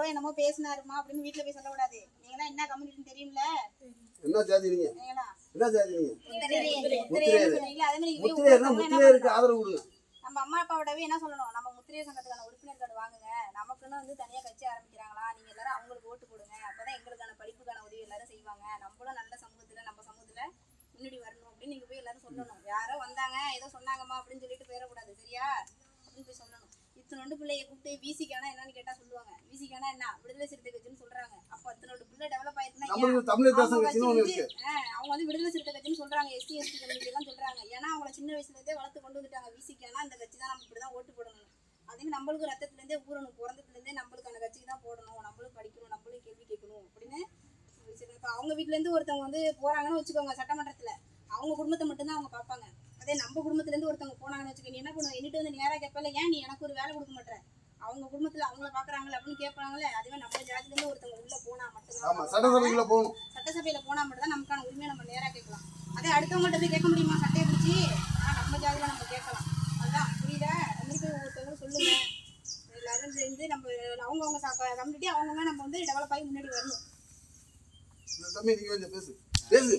யாரோ என்னமோ பேசினாருமா அப்படின்னு வீட்டுல போய் சொல்லக்கூடாது. நீங்களா என்ன கம்யூனிட்டின்னு தெரியும்ல? என்ன ஜாதி நீங்க? என்ன ஜாதி நீங்க? முத்திரையருக்கு ஆதரவு கொடுங்க. நம்ம அம்மா அப்பாவோடவே என்ன சொல்லணும்? நம்ம முத்திரையர் சங்கத்துக்கான உறுப்பினர் கார்டு வாங்குங்க. நமக்குன்னு வந்து தனியா கட்சி ஆரம்பிக்கிறாங்களா? நீங்க எல்லாரும் அவங்களுக்கு ஓட்டு போடுங்க. அப்பதான் எங்களுக்கான படிப்புக்கான உதவி எல்லாரும் செய்வாங்க. நம்மளும் நல்ல சமூகத்துல நம்ம சமூகத்துல முன்னாடி வரணும் அப்படின்னு நீங்க போய் எல்லாரும் சொல்லணும். யாரோ வந்தாங்க ஏதோ சொன்னாங்கம்மா அப்படின்னு சொல்லிட்டு போயிடக்கூடாது சரியா? அப்படின்னு போய் சொல்லணும். இத்தனோண்டு பிள்ளைய கூப்பிட்டு விசிக்கானா என்னன்னு கேட்டா சொல்லுவாங்க. விசிக்கானா என்ன? விடுதலை சிறுத்தை கட்சின்னு சொல்றாங்க. அப்ப இத்தனோண்டு பிள்ளை டெவலப் ஆயிருக்குன்னா? நம்மளுக்கு அவங்க வந்து, விடுதலை சிறுத்தை கட்சின்னு சொல்றாங்க. எஸ்சி எஸ்டி கம்யூனிட்டி எல்லாம் சொல்றாங்க. ஏன்னா அவங்கள சின்ன வயசுல இருந்தே வளர்த்து கொண்டு வந்துட்டாங்க. விசிக்கானா அந்த கட்சி தான் நம்ம இப்படிதான் ஓட்டு போடணும். அதுக்கு நம்மளுக்கு ரத்தத்துல இருந்தே ஊறணும். பிறந்ததுல இருந்தே நம்மளுக்கான கட்சிக்கு தான் போடணும். நம்மளும் படிக்கணும் நம்மளும் கேள்வி கேட்கணும் அப்படின்னு. இப்ப அவங்க வீட்ல இருந்து ஒருத்தவங்க வந்து போறாங்கன்னு வச்சுக்கோங்க சட்டமன்றத்துல. அவங்க குடும்பத்தை மட்டும்தான் அவங்க பார்ப்பாங்க. அதே நம்ம குடும்பத்துல இருந்து ஒருத்தவங்க போனாங்கன்னு வச்சுக்கோங்க நீ என்ன பண்ணுவ? என்கிட்ட வந்து நேரா கேட்பல ஏன் நீ எனக்கு ஒரு வேலை கொடுக்க மாட்டேற அவங்க குடும்பத்துல அவங்கள பாக்குறாங்களே அப்படின்னு கேட்பாங்களே அதுவே நம்ம ஜாதியில இருந்து ஒருத்தவங்க உள்ள போனா ஆமா மட்டும்தான் சட்டசபைக்குள்ள போகணும். சட்டசபையில போனா மட்டும் தான் நமக்கான உரிமையை நம்ம நேரா கேட்கலாம். அதே அடுத்தவங்கள்ட்ட போய் கேட்க முடியுமா? சட்டையை பிடிச்சி? நம்ம ஜாதியில நம்ம கேட்கலாம். அதுதான் புரியுதா? அது மாதிரி போய் ஒருத்தவங்களும் சொல்லுங்க. எல்லாரும் சேர்ந்து நம்ம அவங்கவுங்க கம்யூனிட்டி அவங்கவுங்க நம்ம வந்து டெவலப் ஆகி முன்னாடி வரணும். இந்த தம்பி நீங்க கொஞ்சம் பேசு. பேசு.